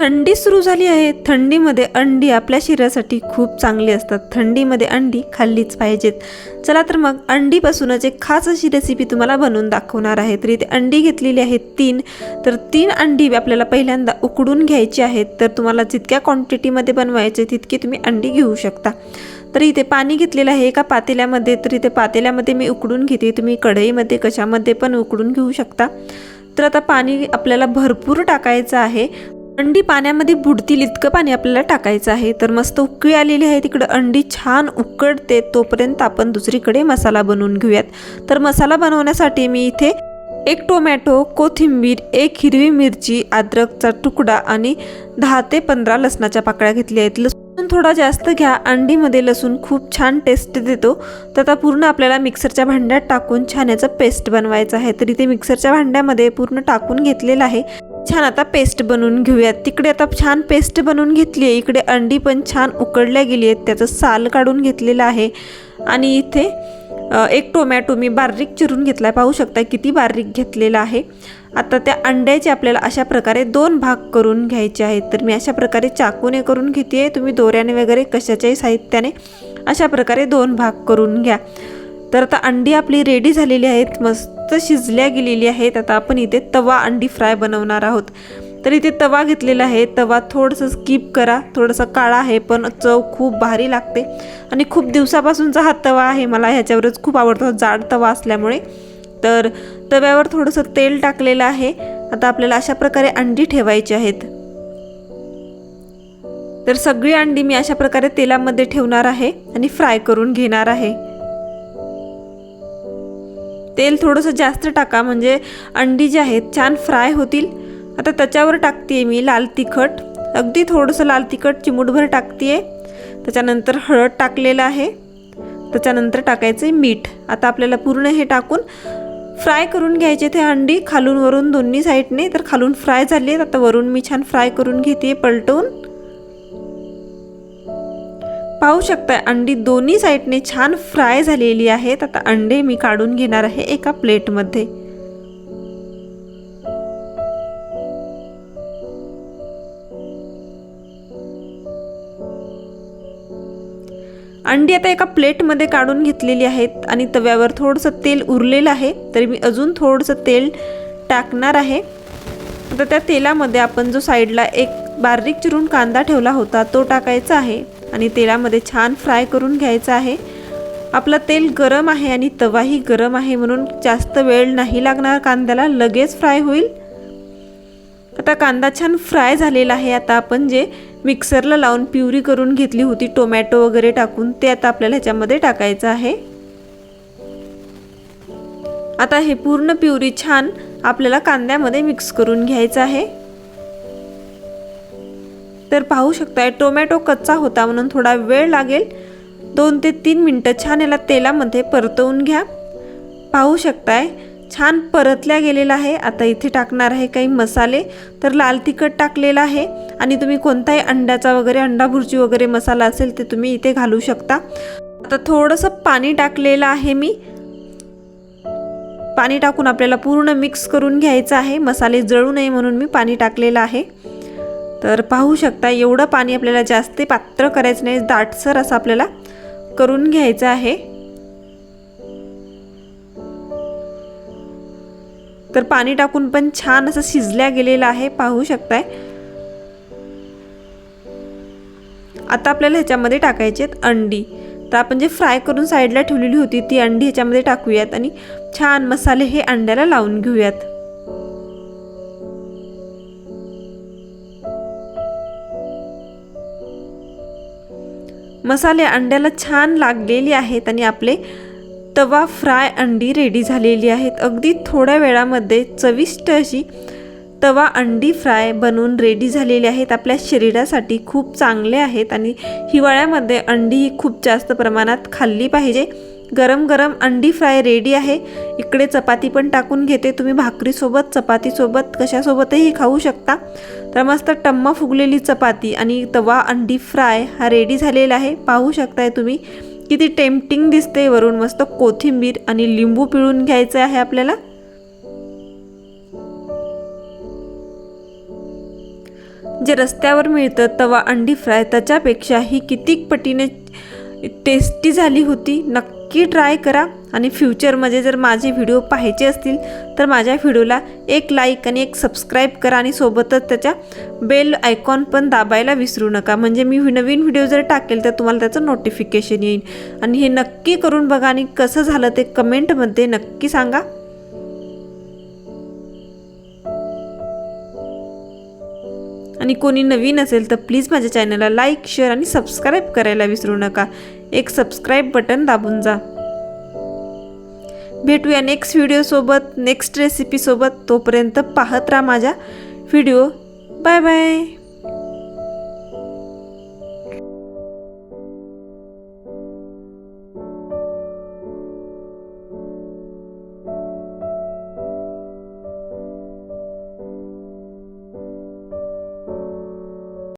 थंडी सुरू झाली आहे. थंडीमध्ये अंडी आपल्या शरीरासाठी खूप चांगली असतात. थंडीमध्ये अंडी खाल्लीच पाहिजेत. चला तर मग अंडीपासूनच एक खास अशी रेसिपी तुम्हाला बनवून दाखवणार आहे. तर इथे अंडी घेतलेली आहेत तीन. तर तीन अंडी आपल्याला पहिल्यांदा उकडून घ्यायची आहेत. तर तुम्हाला जितक्या क्वांटिटीमध्ये बनवायचे तितकी तुम्ही अंडी घेऊ शकता. तर इथे पाणी घेतलेलं आहे एका पातेल्यामध्ये. तर इथे पातेल्यामध्ये मी उकडून घेते. तुम्ही कढईमध्ये कशामध्ये पण उकडून घेऊ शकता. तर आता पाणी आपल्याला भरपूर टाकायचं आहे. अंडी पाण्यामध्ये बुडतील इतकं पाणी आपल्याला टाकायचं आहे. तर मस्त उकळी आलेली आहे. तिकडं अंडी छान उकडते. तोपर्यंत आपण दुसरीकडे मसाला बनवून घेऊयात. तर मसाला बनवण्यासाठी मी इथे एक टोमॅटो कोथिंबीर एक हिरवी मिरची अद्रकचा तुकडा आणि दहा ते पंधरा लसणाच्या पाकळ्या घेतल्या आहेत. लसूण थोडा जास्त घ्या. अंडीमध्ये लसूण खूप छान टेस्ट देतो. तर आता पूर्ण आपल्याला मिक्सरच्या भांड्यात टाकून छान याचं पेस्ट बनवायचं आहे. तर इथे मिक्सरच्या भांड्यामध्ये पूर्ण टाकून घेतलेलं आहे. छान आता पेस्ट बनवून घेऊयात. तिकडे आता छान पेस्ट बनवून घेतली आहे. इकडे अंडी पण छान उकडल्या गेली आहेत. त्याचं साल काढून घेतलेलं आहे. आणि इथे एक टोमॅटो मी बारीक चिरून घेतला आहे पाहू शकता किती बारीक घेतलेला आहे. आता त्या अंड्याचे आपल्याला अशा प्रकारे दोन भाग करून घ्यायचे आहेत. तर मी अशा प्रकारे चाकूने करून घेते आहे तुम्ही दोऱ्याने वगैरे कशाच्याही साहित्याने अशा प्रकारे दोन भाग करून घ्या. तर आता अंडी आपली रेडी झालेली आहेत मस्त शिजल्या गेलेली आहेत. आता आपण इथे तवा अंडी फ्राय बनवणार आहोत. तर इथे तवा घेतलेला आहे. तवा थोडंसं स्किप करा. थोडंसं काळा आहे पण चव खूप भारी लागते. आणि खूप दिवसापासूनचा हा तवा आहे. मला ह्याच्यावरच खूप आवडतो. जाड तवा असल्यामुळे. तर तव्यावर थोडंसं तेल टाकलेलं आहे. आता आपल्याला अशा प्रकारे अंडी ठेवायची आहेत. तर सगळी अंडी मी अशा प्रकारे तेलामध्ये ठेवणार आहे आणि फ्राय करून घेणार आहे. तेल थोडंसं जास्त टाका म्हणजे अंडी जी आहेत छान फ्राय होतील. आता त्याच्यावर टाकते मी लाल तिखट. अगदी थोडंसं लाल तिखट चिमूटभर टाकते त्याच्यानंतर हळद टाकलेलं आहे. त्याच्यानंतर टाकायचं आहे मीठ. आता आपल्याला पूर्ण हे टाकून फ्राय करून घ्यायचे ते अंडी. खालून वरून दोन्ही साईडने तर खालून फ्राय झाली आहेत आता वरून मी छान फ्राय करून घेते पलटवून पाहू शकता अंडी दोन्ही साईडने छान फ्राय झालेली आहेत. आता अंडे मी काढून घेणार आहे एका प्लेटमध्ये. अंडी आता एका प्लेटमध्ये काढून घेतलेली आहेत आणि तव्यावर थोडंसं तेल उरलेलं आहे. तरी मी अजून थोडंसं तेल टाकणार आहे. आता त्या तेलामध्ये आपण जो साईडला एक बारीक चिरून कांदा ठेवला होता तो टाकायचा आहे. आणि तेलामध्ये छान फ्राय करून घ्यायचं आहे. आपलं तेल गरम आहे आणि तवाही गरम आहे म्हणून जास्त वेळ नाही लागणार. कांद्याला लगेच फ्राय होईल. आता कांदा छान फ्राय झालेला आहे. आता आपण जे मिक्सरला लावून प्युरी करून घेतली होती टोमॅटो वगैरे टाकून ते आता आपल्याला ह्याच्यामध्ये टाकायचं आहे. आता हे पूर्ण प्युरी छान आपल्याला कांद्यामध्ये मिक्स करून घ्यायचं आहे. तर पाहू शकताय टोमॅटो कच्चा होता म्हणून थोडा वेळ लागेल. दोन ते तीन मिनटं छान याला तेलामध्ये परतवून घ्या. पाहू शकताय छान परतल्या गेलेला आहे. आता इथे टाकणार आहे काही मसाले. तर लाल तिखट टाकलेला आहे. आणि तुम्ही कोणताही अंड्याचा वगैरे अंडा भुर्जी वगैरे मसाला असेल ते तुम्ही इथे घालू शकता. आता थोडंसं पाणी टाकलेलं आहे मी. पाणी टाकून आपल्याला पूर्ण मिक्स करून घ्यायचं आहे. मसाले जळू नये म्हणून मी पाणी टाकलेलं आहे. तर पाहू शकता एवढं पाणी आपल्याला जास्त पात्र करायचं नाही. दाटसर असं आपल्याला करून घ्यायचं आहे. तर पाणी टाकून पण छान असं शिजल्या गेलेलं आहे. पाहू शकताय. आता आपल्याला ह्याच्यामध्ये टाकायची आहेत अंडी. तर आपण जे फ्राय करून साईडला ठेवलेली होती ती अंडी ह्याच्यामध्ये टाकूयात आणि छान मसाले हे अंड्याला लावून घेऊयात. मसाले अंड्याला छान लागलेले आहेत आणि आपले तवा फ्राय अंडी रेडी झालेली आहेत. अगदी थोड्या वेळामध्ये चविष्ट अशी तवा अंडी फ्राय बनवून रेडी झालेली आहेत. आपल्या शरीरासाठी खूप चांगले आहेत आणि हिवाळ्यामध्ये अंडी ही खूप जास्त प्रमाणात खाल्ली पाहिजे. गरम गरम अंडी फ्राय रेडी आहे. इकडे चपाती पण टाकून घेते. तुम्ही भाकरीसोबत चपातीसोबत कशासोबतही खाऊ शकता. तर मस्त टम्मा फुगलेली चपाती आणि तवा अंडी फ्राय हा रेडी झालेला आहे. पाहू शकताय तुम्ही. किती टेम्पटिंग दिसते वरून. मस्त कोथिंबीर आणि लिंबू पिळून घ्यायचं आहे आपल्याला. जे रस्त्यावर मिळतं तवा अंडी फ्राय त्याच्यापेक्षा ही कितीक पटीने टेस्टी झाली होती. नक्की ट्राय करा आणि फ्युचरमध्ये जर माझे व्हिडिओ पाहायचे असतील तर माझ्या व्हिडिओला एक लाईक आणि एक सबस्क्राईब करा आणि सोबतच त्याच्या बेल आयकॉन पण दाबायला विसरू नका. म्हणजे मी नवीन व्हिडिओ जर टाकेल तर तुम्हाला त्याचं नोटिफिकेशन येईल आणि हे नक्की करून बघा आणि कसं झालं ते कमेंटमध्ये नक्की सांगा. आणि कोणी नवीन असेल तर प्लीज माझ्या चॅनलला लाईक शेअर आणि सबस्क्राईब करायला विसरू नका. एक सबस्क्राईब बटन दाबून जा. भेटूया नेक्स्ट व्हिडिओसोबत नेक्स्ट रेसिपीसोबत तोपर्यंत पाहत राहा माझ्या व्हिडिओ बाय बाय